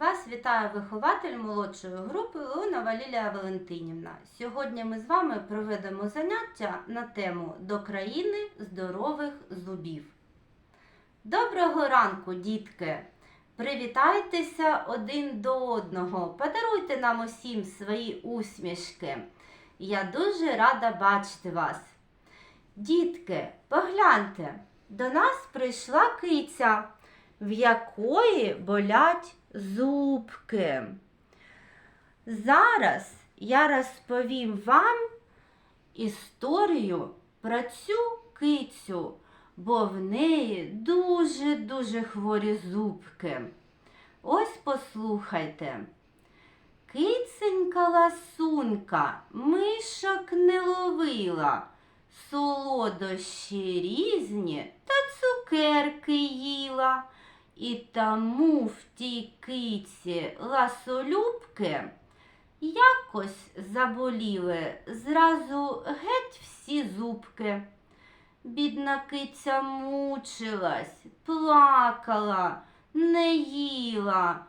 Вас вітає вихователь молодшої групи Леона Валілія Валентинівна. Сьогодні ми з вами проведемо заняття на тему До країни здорових зубів. Доброго ранку, дітки! Привітайтеся один до одного, подаруйте нам усім свої усмішки. Я дуже рада бачити вас. Дітки, погляньте, до нас прийшла киця, в якої болять зубки. Зараз я розповім вам історію про цю кицю, бо в неї дуже-дуже хворі зубки. Ось послухайте. Киценька ласунька мишок не ловила, солодощі різні та цукерки їла. І тому в тій киці ласолюбки якось заболіли зразу геть всі зубки. Бідна киця мучилась, плакала, не їла,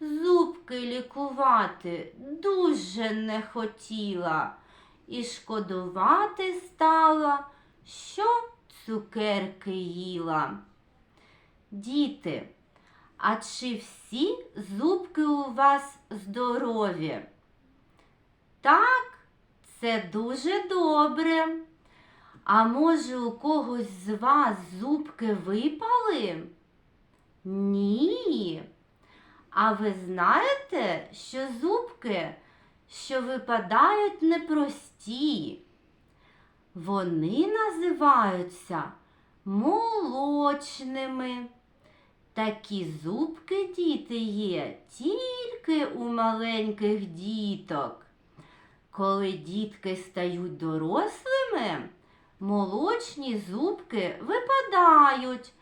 зубки лікувати дуже не хотіла і шкодувати стала, що цукерки їла. Діти, а чи всі зубки у вас здорові? Так, це дуже добре. А може у когось з вас зубки випали? Ні. А ви знаєте, що зубки, що випадають непрості? Вони називаються молочними. Такі зубки діти є тільки у маленьких діток. Коли дітки стають дорослими, молочні зубки випадають,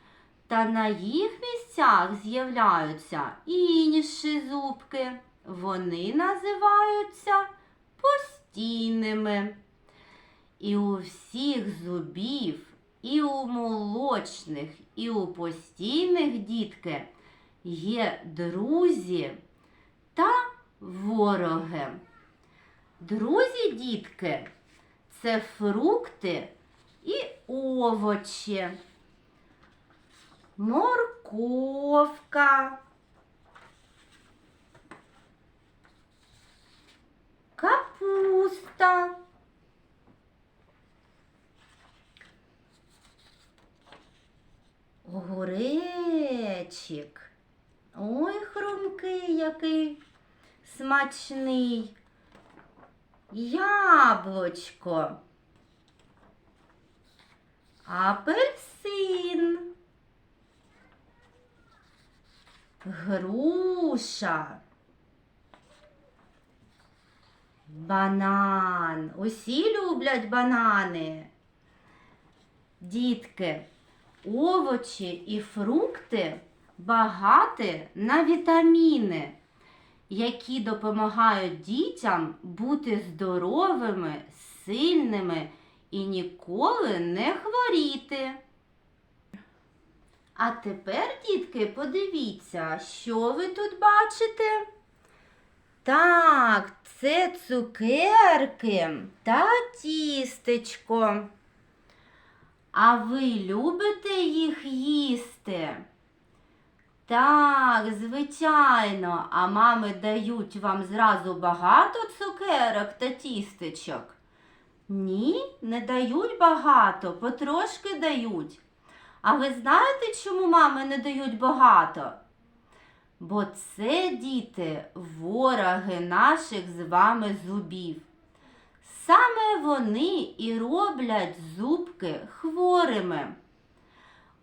та на їх місцях з'являються інші зубки. Вони називаються постійними. І у всіх зубів і у молочних, і у постійних дітки є друзі та вороги. Друзі, дітки, це фрукти і овочі, морковка, капуста. Огуречик. Ой, хрумкий який смачний. Яблочко. Апельсин. Груша. Банан. Усі люблять банани. Дітки, овочі і фрукти багаті на вітаміни, які допомагають дітям бути здоровими, сильними і ніколи не хворіти. А тепер, дітки, подивіться, що ви тут бачите? Так, це цукерки та тістечко. А ви любите їх їсти? Так, звичайно, а мами дають вам зразу багато цукерок та тістечок? Ні, не дають багато, потрошки дають. А ви знаєте, чому мами не дають багато? Бо це діти вороги наших з вами зубів. Саме вони і роблять зубки хворими.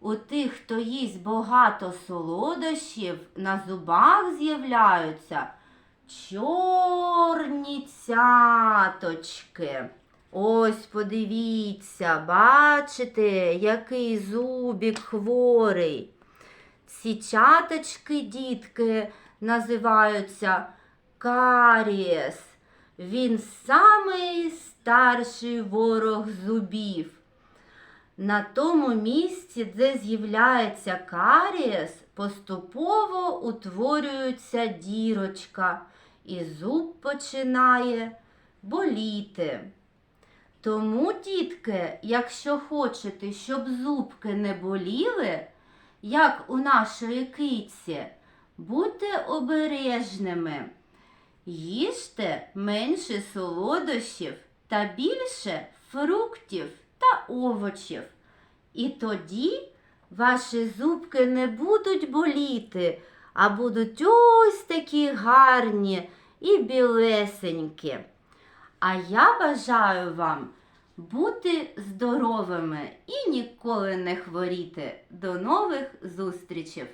У тих, хто їсть багато солодощів, на зубах з'являються чорні цяточки. Ось подивіться, бачите, який зубик хворий. Ці чаточки, дітки, називаються карієс. Він самий старший ворог зубів. На тому місці, де з'являється карієс, поступово утворюється дірочка, і зуб починає боліти. Тому, дітки, якщо хочете, щоб зубки не боліли, як у нашої киці, будьте обережними. Їжте менше солодощів та більше фруктів та овочів. І тоді ваші зубки не будуть боліти, а будуть ось такі гарні і білесенькі. А я бажаю вам бути здоровими і ніколи не хворіти. До нових зустрічей!